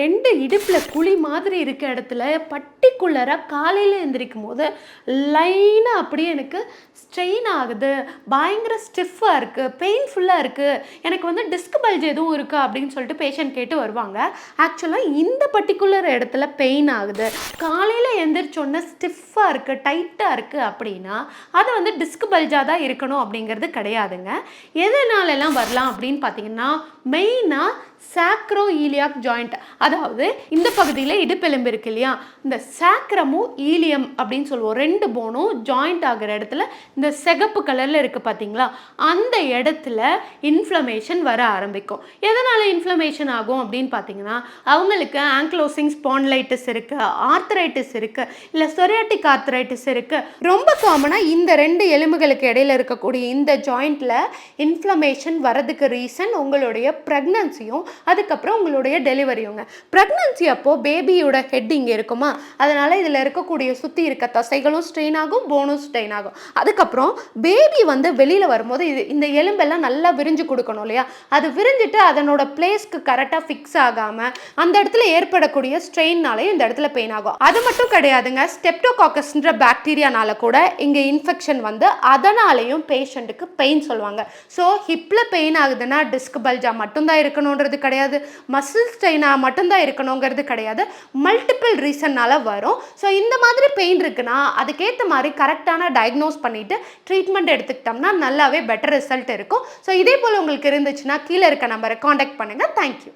ரெண்டு இடுப்பில் குழி மாதிரி இருக்க இடத்துல பர்டிகுலராக காலையில் எந்திரிக்கும் போது லைனாக அப்படியே எனக்கு ஸ்ட்ரெயின் ஆகுது. பயங்கர ஸ்டிஃபாக இருக்குது பெயின்ஃபுல்லாக இருக்குது எனக்கு வந்து டிஸ்க் பல்ஜ் எதுவும் இருக்குது அப்படின்னு சொல்லிட்டு பேஷண்ட் கேட்டு வருவாங்க. ஆக்சுவலாக இந்த பர்டிகுலர் இடத்துல பெயின் ஆகுது. காலையில் எந்திரிச்சோன்னே ஸ்டிஃபாக இருக்குது டைட்டாக இருக்குது அப்படின்னா அது வந்து டிஸ்க் பல்ஜாக தான் இருக்கணும் அப்படிங்கிறது கிடையாதுங்க. எதனாலெல்லாம் வரலாம் அப்படின்னு பார்த்தீங்கன்னா மெயினாக சாக்ரோ ஈலியாக் ஜாயிண்ட் அதாவது இந்த பகுதியில் இடுப்பெலும்பு இருக்கு இல்லையா? இந்த சாக்ரமும் ஈலியம் அப்படின்னு சொல்லுவோம். ரெண்டு போனும் ஜாயிண்ட் ஆகிற இடத்துல இந்த சிகப்பு கலரில் இருக்குது பார்த்தீங்களா அந்த இடத்துல இன்ஃப்ளமேஷன் வர ஆரம்பிக்கும். எதனால் இன்ஃப்ளமேஷன் ஆகும் அப்படின்னு பார்த்தீங்கன்னா அவங்களுக்கு ஆங்க்லோசிங் ஸ்பான்லைட்டிஸ் இருக்குது ஆர்த்தரைட்டிஸ் இருக்குது இல்லை சொரியாட்டிக் ஆர்த்தரைட்டிஸ் இருக்குது ரொம்ப காமனாக இந்த ரெண்டு எலும்புகளுக்கு இடையில இருக்கக்கூடிய இந்த ஜாயிண்ட்டில் இன்ஃப்ளமேஷன் வரதுக்கு ரீசன் உங்களுடைய ப்ரெக்னன்சியும் அதுக்கப்புறம் உங்களுடைய டெலிவரியுங்க ப்ரெக்னன்சி அப்போது பேபியோட ஹெட் இங்கே இருக்குமா? அதனால் இதில் இருக்கக்கூடிய சுற்றி இருக்க தசைகளும் ஸ்ட்ரெயின் ஆகும் போனும் ஸ்ட்ரெயின் ஆகும். அதுக்கப்புறம் பேபி வந்து வெளியில் வரும்போது இது இந்த எலும்பெல்லாம் நல்லா விரிஞ்சு கொடுக்கணும் இல்லையா? அது விரிஞ்சிட்டு அதனோட பிளேஸ்க்கு கரெக்டாக ஃபிக்ஸ் ஆகாமல் அந்த இடத்துல ஏற்படக்கூடிய ஸ்ட்ரெயின்னாலே இந்த இடத்துல பெயின் ஆகும். அது மட்டும் கிடையாதுங்க ஸ்டெப்டோகாக்கஸ்ன்ற பாக்டீரியானால கூட இங்கே இன்ஃபெக்ஷன் வந்து அதனாலேயும் பேஷண்ட்டுக்கு பெயின் சொல்லுவாங்க. ஸோ ஹிப்பில் பெயின் ஆகுதுன்னா டிஸ்க் பல்ஜா மட்டும்தான் இருக்கணுன்றது கிடையாது. மசில் ஸ்ட்ரெயினாக மட்டும்தான் இருக்கணுங்கிறது கிடையாது. மல்டிபிள் ரீசன்னால் வரும். ஸோ இந்த மாதிரி பெயின் இருக்குன்னா அதுக்கேற்ற மாதிரி கரெக்டான டயக்னோஸ் பண்ணிவிட்டு ட்ரீட்மெண்ட் எடுத்துக்கிட்டோம்னா நல்லாவே பெட்டர் ரிசல்ட் இருக்கும். ஸோ இதே போல் உங்களுக்கு இருந்துச்சுன்னா கீழே இருக்க நம்பரை காண்டாக்ட் பண்ணுங்கள் தேங்க்யூ